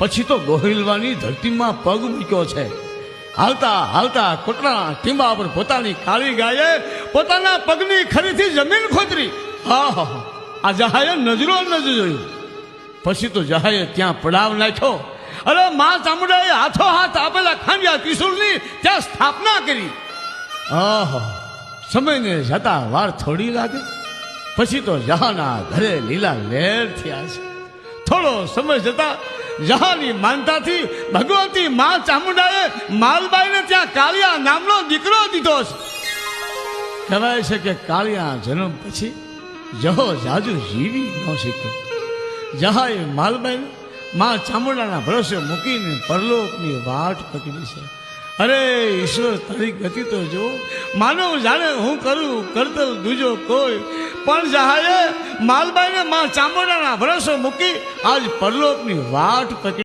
પછી તો ગોહિલવાની ધરતીમાં પગ મૂક્યો છે. હાલતા હાલતા કોટના ટીંબા પર પોતાની કાળી ગાયે પોતાના પગની ખરીથી જમીન ખોતરી. હા. આ જહાએ નજરો નજર જોયું. પછી તો જહાએ ત્યાં પડાવ નાખ્યો. અરે મા ચામુંડાએ હાથો હાથ આપેલા ખાંડિયા ત્રિશુલની ત્યાં સ્થાપના કરી. આહ સમયને જતા વાર થોડી લાગે. પછી તો જહાના ઘરે લીલા લેર થયા છે. થોડો સમય જતા જહાની માનતાથી ભગવતી મા ચામુંડાએ માલબાઈને ત્યાં કાળિયા નામનો દીકરો દીધો છે. કહેવાય છે કે કાળિયા જન્મ પછી જહો જાજુ જીવી ન શીખ્યો જહાએ માલબાઈને મા ચામુંડાના ભરોસે મૂકીને પરલોકની વાટ પકડી છે. અરે, ઈશ્વર, તારી ગતિ તો જો માનવ જાણે હું કરું, કરતલ દૂજો કોઈ. પણ જહાએ માલબાઈને મા ચામુંડાના વરસો મૂકી આજ પરલોકની વાટ પકડી